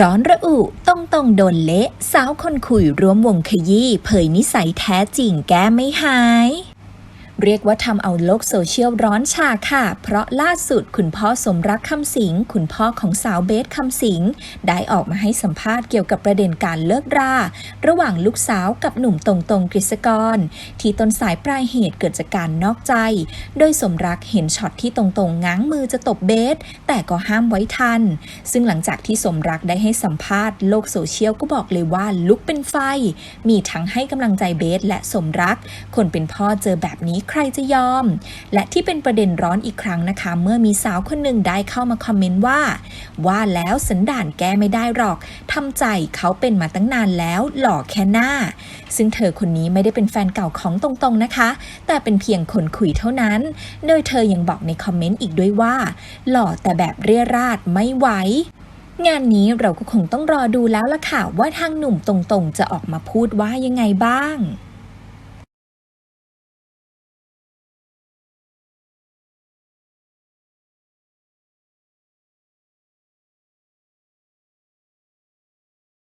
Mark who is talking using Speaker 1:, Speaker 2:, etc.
Speaker 1: ร้อนระอุต้องต้องโดนเละ สาวคนคุยร่วมวงขยี้เผยนิสัยแท้จริงแก้ไม่หาย เรียกว่าทำเอาโลกโซเชียลร้อนฉาค่ะ เพราะล่าสุดคุณพ่อสมรักคำสิง คุณพ่อของสาวเบสคำสิง ได้ออกมาให้สัมภาษณ์เกี่ยวกับประเด็นการเลิกรา ระหว่างลูกสาวกับหนุ่มตรงตรงกฤษกร ที่ต้นสายปลายเหตุเกิดจากการนอกใจ โดยสมรักเห็นช็อตที่ตรงๆง้างมือจะตบเบส แต่ก็ห้ามไว้ทัน ซึ่งหลังจากที่สมรักได้ให้สัมภาษณ์โลกโซเชียลก็บอกเลยว่าลุกเป็นไฟ มีทั้งให้กำลังใจเบสและสมรัก คนเป็นพ่อเจอแบบนี้ใครจะยอม และที่เป็นประเด็นร้อนอีกครั้งนะคะ เมื่อมีสาวคนหนึ่งได้เข้ามาคอมเมนต์ว่า ว่าแล้วสันดานแก้ไม่ได้หรอกทำใจเขาเป็นมาตั้งนานแล้วหล่อแค่หน้า ซึ่งเธอคนนี้ไม่ได้เป็นแฟนเก่าของตรงๆนะคะ แต่เป็นเพียงคนคุยเท่านั้น โดยเธอยังบอกในคอมเมนต์อีกด้วยว่า หล่อแต่แบบเรียราดไม่ไหวงานนี้เราก็คงต้องรอดูแล้วล่ะค่ะ ว่าทางหนุ่มตรงๆ จะออกมาพูดว่ายังไงบ้าง